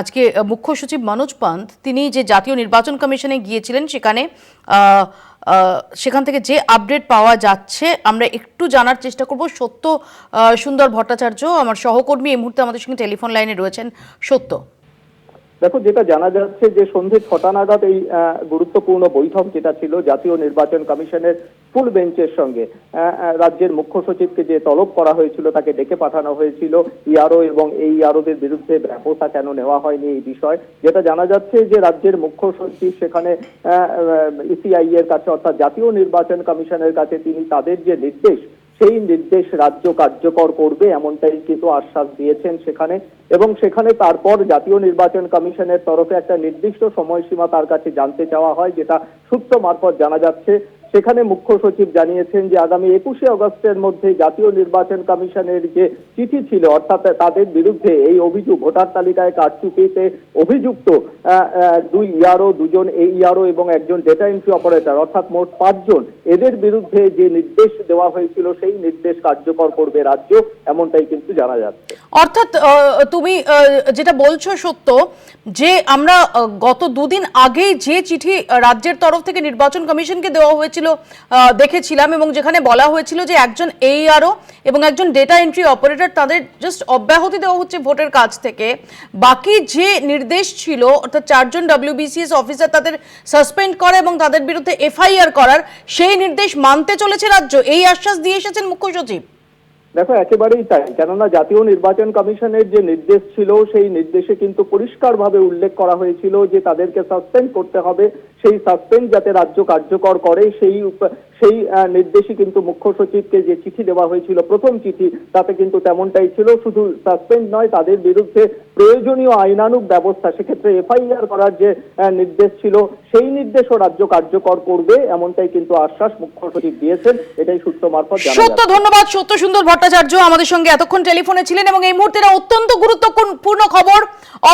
আজকে মুখ্য সচিব মনোজ পান্ত, তিনি যে জাতীয় নির্বাচন কমিশনে গিয়েছিলেন সেখানে সেখান থেকে যে আপডেট পাওয়া যাচ্ছে, আমরা একটু জানার চেষ্টা করব। সত্য সুন্দর ভট্টাচার্য, আমার সহকর্মী এই মুহূর্তে আমাদের সঙ্গে টেলিফোন লাইনে রয়েছেন সত্য। দেখো, যেটা জানা যাচ্ছে যে সন্ধে ছটা নাগাদ এই গুরুত্বপূর্ণ বৈঠক যেটা ছিল জাতীয় নির্বাচন কমিশনের ফুল বেঞ্চের সঙ্গে রাজ্যের মুখ্য সচিবকে যে তলব করা হয়েছিল তাকে ডেকে পাঠানো হয়েছিল। ইয়ারও এবং এই ইয়ারোদের বিরুদ্ধে ব্যবস্থা কেন নেওয়া হয়নি এই বিষয়। যেটা জানা যাচ্ছে যে রাজ্যের মুখ্য সচিব সেখানে ইসিআই এর কাছে অর্থাৎ জাতীয় নির্বাচন কমিশনের কাছে তিনি তাদের যে নির্দেশ সেই নির্দেশ রাজ্য কার্যকর করবে, এমনটাই কিন্তু আশ্বাস দিয়েছেন সেখানে। এবং সেখানে তারপর জাতীয় নির্বাচন কমিশনের তরফে একটা নির্দিষ্ট সময়সীমা তার কাছে জানতে চাওয়া হয়, যেটা সূত্র মারফত জানা যাচ্ছে। সেখানে মুখ্য সচিব জানিয়েছেন যে আগামী একুশে অগস্টের মধ্যে জাতীয় নির্বাচন কমিশনের যে চিঠি ছিল, অর্থাৎ তাদের বিরুদ্ধে এই অভিযোগ, ভোটার তালিকায় কারচুপিতে অভিযুক্ত দুই ইয়ারও, দুজন এই ইয়ারও এবং একজন ডেটা এন্ট্রি অপারেটর অর্থাৎ মোট পাঁচজন, এদের বিরুদ্ধে যে নির্দেশ দেওয়া হয়েছিল, সেই নির্দেশ কার্যকর করবে রাজ্য, এমনটাই কিন্তু জানা যাচ্ছে। অর্থাৎ তুমি যেটা বলছো সত্য, যে আমরা গত দুদিন আগেই যে চিঠি রাজ্যের তরফ থেকে নির্বাচন কমিশনকে দেওয়া হয়েছিল আহ, দেখেছিলাম এবং যেখানে বলা হয়েছিল যে একজন এইআরও এবং একজন ডেটা এন্ট্রি অপারেটর তাদের জাস্ট অব্যাহতি দেওয়া হচ্ছে ভোটের কাজ থেকে। বাকি যে নির্দেশ ছিল অর্থাৎ চারজন ডব্লিউবিসিএস অফিসার তাদের সাসপেন্ড করা এবং তাদের বিরুদ্ধে এফআইআর করার সেই নির্দেশ মানতে চলেছে রাজ্য। এই আশ্বাস দিয়ে এসেছেন মুখ্য সচিব। দেখো, একেবারেই তাই। কেননা জাতীয় নির্বাচন কমিশনের যে নির্দেশ ছিল, সেই নির্দেশে কিন্তু পরিষ্কারভাবে উল্লেখ করা হয়েছিল যে তাদেরকে সাসপেন্ড করতে হবে। সেই সাসপেন্ড যাতে রাজ্য কার্যকর করে, সেই সেই নির্দেশই কিন্তু মুখ্য সচিবকে যে চিঠি দেওয়া হয়েছিল, প্রথম চিঠি, তাতে কিন্তু তেমনটাই ছিল। শুধু সাসপেন্ড নয়, তাদের বিরুদ্ধে প্রয়োজনীয় আইনানুগ ব্যবস্থা সেক্ষেত্রে এফআইআর করার যে নির্দেশ ছিল সেই নির্দেশও রাজ্য কার্যকর করবে এমনটাই কিন্তু আশ্বাস মুখ্য সচিব দিয়েছেন। এটাই সূত্র মারফত সত্য ধন্যবাদ। সত্য সুন্দর ভট্টাচার্য আমাদের সঙ্গে এতক্ষণ টেলিফোনে ছিলেন এবং এই মুহূর্তে অত্যন্ত গুরুত্বপূর্ণ খবর।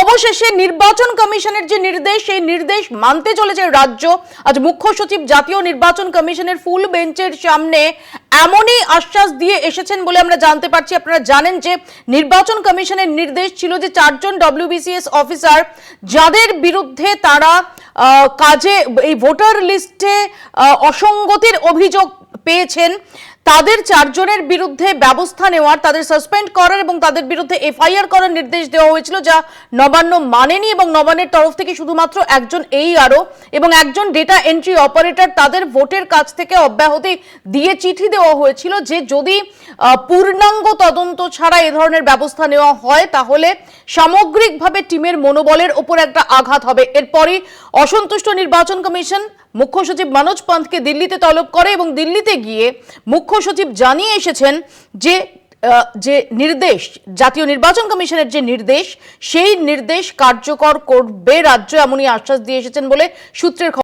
অবশেষে নির্বাচন কমিশনের যে নির্দেশ সেই নির্দেশ মানতে চলেছে রাজ্য। আজ মুখ্য সচিব জাতীয় নির্বাচন কমিশনের ফুল বেঞ্চের সামনে এমনই আশ্বাস দিয়ে এসেছেন বলে আমরা জানতে পারছি। আপনারা জানেন যে নির্বাচন কমিশনের নির্দেশ ছিল যে চারজন ডব্লিউবিসিএস অফিসার যাদের বিরুদ্ধে তারা কাজে, এই ভোটার লিস্টে অসঙ্গতির অভিযোগ পেয়েছেন। তাদের চারজনের বিরুদ্ধে ব্যবস্থা নেওয়ার, তাদের সাসপেন্ড করার এবং তাদের বিরুদ্ধে এফআইআর করার নির্দেশ দেওয়া হয়েছিল, যা নবান্ন মানেনি এবং নবান্নের তরফ থেকে শুধুমাত্র একজন এই আরও এবং একজন ডেটা এন্ট্রি অপারেটর তাদের ভোটের কাছ থেকে অব্যাহতি দিয়ে চিঠি দেওয়া হয়েছিল যে যদি পূর্ণাঙ্গ তদন্ত ছাড়া এ ধরনের ব্যবস্থা নেওয়া হয়, তাহলে সামগ্রিকভাবে টিমের মনোবলের ওপর একটা আঘাত হবে। এরপরই অসন্তুষ্ট নির্বাচন কমিশন মুখ্য সচিব মনোজ পান্তকে দিল্লিতে তলব করে এবং দিল্লিতে গিয়ে মুখ্য সচিব জানিয়ে এসেছেন যে যে নির্দেশ, জাতীয় নির্বাচন কমিশনের যে নির্দেশ, সেই নির্দেশ কার্যকর করবে রাজ্য এমনই আশ্বাস দিয়ে এসেছেন বলে সূত্রের